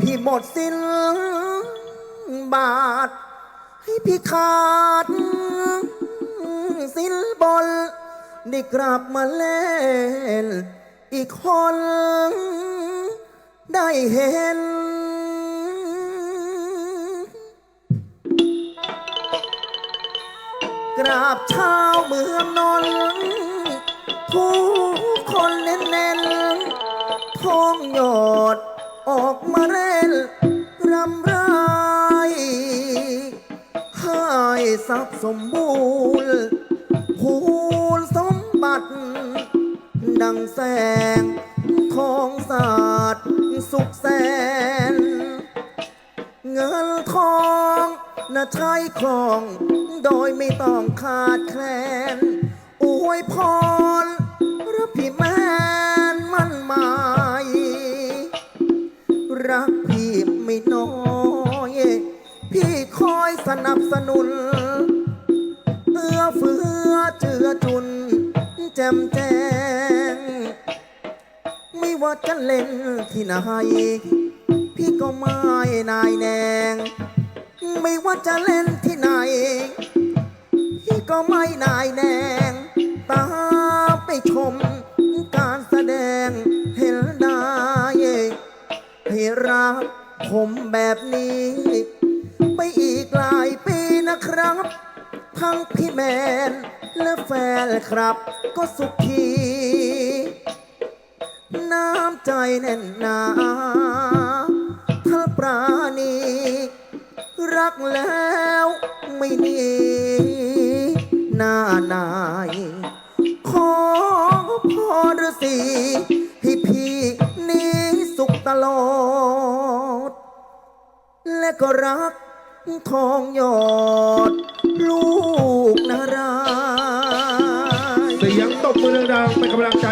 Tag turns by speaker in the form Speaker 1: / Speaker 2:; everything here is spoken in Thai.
Speaker 1: พี่หมดสิ้นบาท ให้พี่ขาด สิ้นบนได้กลับมาเล่น อีกคน ได้เห็น กราบชาวเมืองนอนท์ทุกคนเน้นเน้นๆท้องหยด ออกมาเล่นรำไรให้ทรัพย์สมบูรณ์ภูลสมบัติ ดังแสงทองสาดสุขแสน เงินทองนะใช้ครอง โดยไม่ต้องขาดแคลนอวยพร รักพี่ไม่น้อย พี่คอยสนับสนุน เอื้อเฟื้อเจือจุน แจมแจง ไม่ว่าจะเล่นที่ไหน พี่ก็ไม่นายแนง ไม่ว่าจะเล่นที่ไหน พี่ก็ไม่นายแนง ตาไปชม ให้รัก ผมแบบนี้ ไปอีกหลายปีนะครับ ทั้งพี่แมน และแฟนครับ ก็สุขี น้ำใจแน่นหนาถ้าปราณี รักแล้วไม่หนีหน้านาย ขอพรฤาษี ลอด และก็รักทองหยอด ลูกนารายณ์
Speaker 2: เสียงตบมือดังๆเป็นกำลังใจ